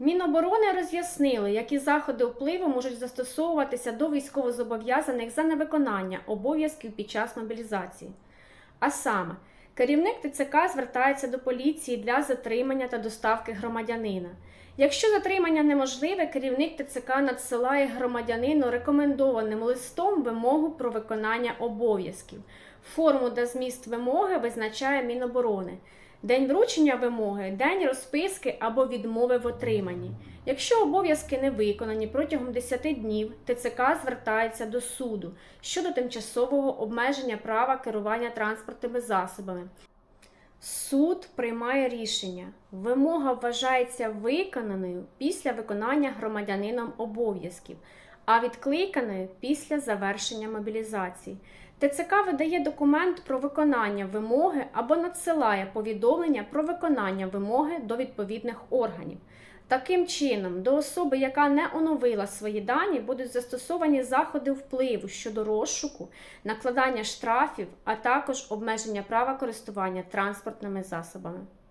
Міноборони роз'яснили, які заходи впливу можуть застосовуватися до військовозобов'язаних за невиконання обов'язків під час мобілізації. А саме, керівник ТЦК звертається до поліції для затримання та доставки громадянина. Якщо затримання неможливе, керівник ТЦК надсилає громадянину рекомендованим листом вимогу про виконання обов'язків. Форму та зміст вимоги визначає Міноборони. День вручення вимоги, день розписки або відмови в отриманні. Якщо обов'язки не виконані протягом 10 днів, ТЦК звертається до суду щодо тимчасового обмеження права керування транспортними засобами. Суд приймає рішення. Вимога вважається виконаною після виконання громадянином обов'язків, а відкликаною після завершення мобілізації. ТЦК видає документ про виконання вимоги або надсилає повідомлення про виконання вимоги до відповідних органів. Таким чином, до особи, яка не оновила свої дані, будуть застосовані заходи впливу щодо розшуку, накладання штрафів, а також обмеження права користування транспортними засобами.